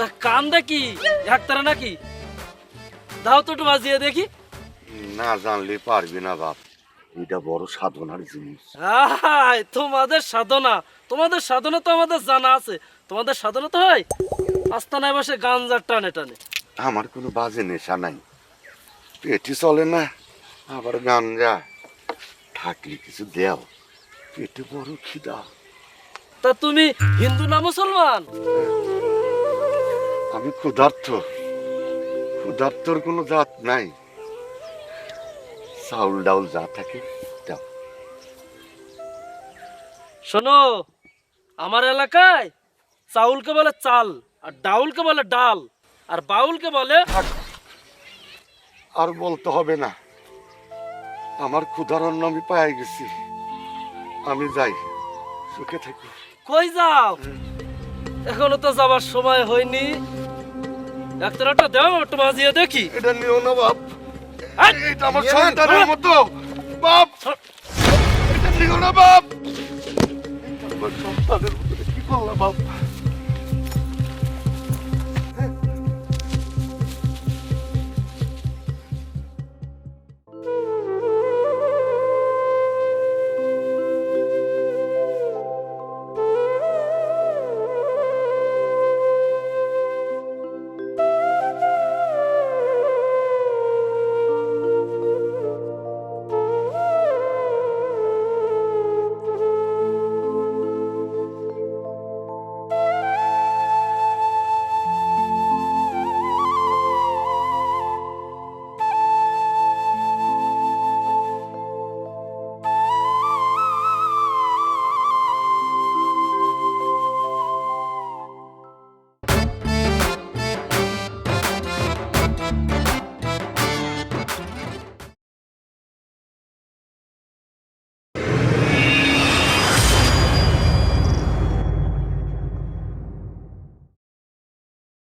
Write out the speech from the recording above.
তা কান দেখি একতারা নাকি? দাও তো একটু বাজিয়ে দেখি। না জানলে পারবি না বাপ এটা বড় সাধনার জিনিস। আহাই, তোমাদের সাধনা তোমাদের সাধনা তো আমাদের জানা আছে। তোমাদের সাধনা তো হয় আস্তানায় বসে গাঞ্জার টানে টানে। আমার কোনো বাজে নেশা নাই। পেটি চলে না আবার গাঞ্জা। থাকলে কিছু দেও পেটে বড় খিদা। তা তুমি হিন্দু না মুসলমান? আমি ক্ষুধার্থ ক্ষুধার্থর কোনো জাত নাই। চাউল ডাউল যা থাকে দাও। শোনো আমার এলাকায় চাউলকে বলে চাল আর ডাউলকে বলে ডাল আর বাউলকে বলে আর বলতে হবে না। আমার ক্ষুধার অন্ন আমি পাই গেছি। আমি যাই সুখে থাকি। কই যাও? এখনও তো যাবার সময় হয়নি। একটাটা দাও একটু বাজিয়ে দেখি। এটা নিও না বাপ। এই, এটা আমার সন্তানের মতো। বাপ! এটা নিও না বাপ। আমার সন্তানের মতো কি করলাম বাপ?